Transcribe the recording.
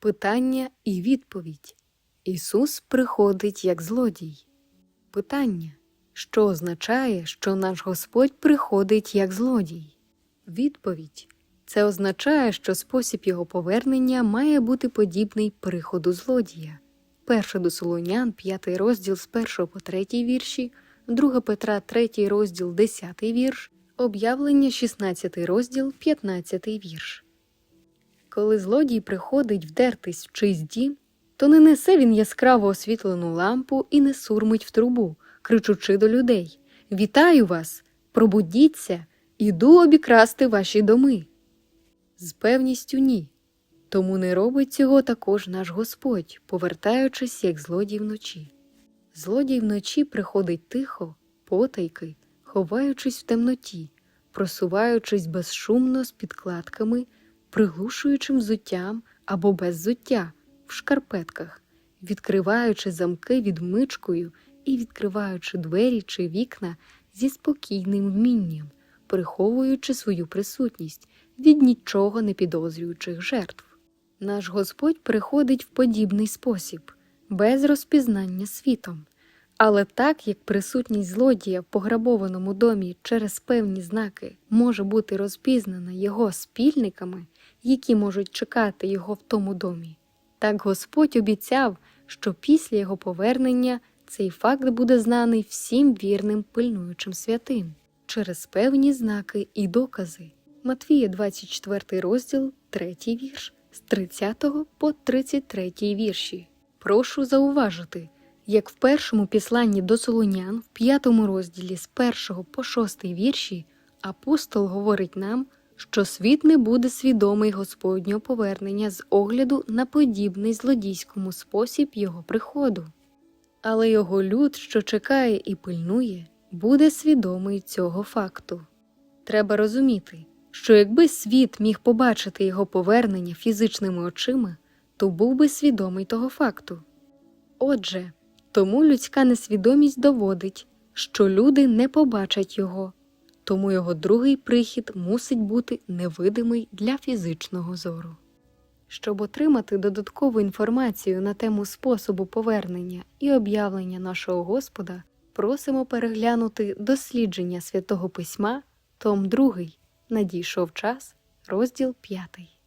Питання і відповідь. Ісус приходить як злодій. Питання. Що означає, що наш Господь приходить як злодій? Відповідь. Це означає, що спосіб його повернення має бути подібний приходу злодія. 1 до Солонян, 5 розділ з 1 по 3 вірші, 2 Петра, 3 розділ, 10 вірш, об'явлення, 16 розділ, 15 вірш. Коли злодій приходить вдертись в чийсь дім, то не несе він яскраво освітлену лампу і не сурмить в трубу, кричучи до людей Вітаю вас! Пробудіться, іду обікрасти ваші доми. З певністю ні. Тому не робить цього також наш Господь, повертаючись, як злодій вночі. Злодій вночі приходить тихо, потайки, ховаючись в темноті, просуваючись безшумно з підкладками, приглушуючим взуттям або без взуття в шкарпетках, відкриваючи замки відмичкою і відкриваючи двері чи вікна зі спокійним вмінням, приховуючи свою присутність від нічого не підозрюючих жертв. Наш Господь приходить в подібний спосіб, без розпізнання світом. Але так як присутність злодія в пограбованому домі через певні знаки може бути розпізнана його спільниками, які можуть чекати його в тому домі, так Господь обіцяв, що після його повернення цей факт буде знаний всім вірним пильнуючим святим через певні знаки і докази. Матвія 24 розділ, 3 вірш, з 30 по 33 вірші. Прошу зауважити, як в першому післанні до Солонян, в п'ятому розділі з 1 по 6 вірші, апостол говорить нам, що світ не буде свідомий Господнього повернення з огляду на подібний злодійському спосіб його приходу. Але його люд, що чекає і пильнує, буде свідомий цього факту. Треба розуміти, що якби світ міг побачити його повернення фізичними очима, то був би свідомий того факту. Отже, тому людська несвідомість доводить, що люди не побачать його, тому його другий прихід мусить бути невидимий для фізичного зору. Щоб отримати додаткову інформацію на тему способу повернення і об'явлення нашого Господа, просимо переглянути дослідження святого письма, том 2, надійшов час, розділ 5.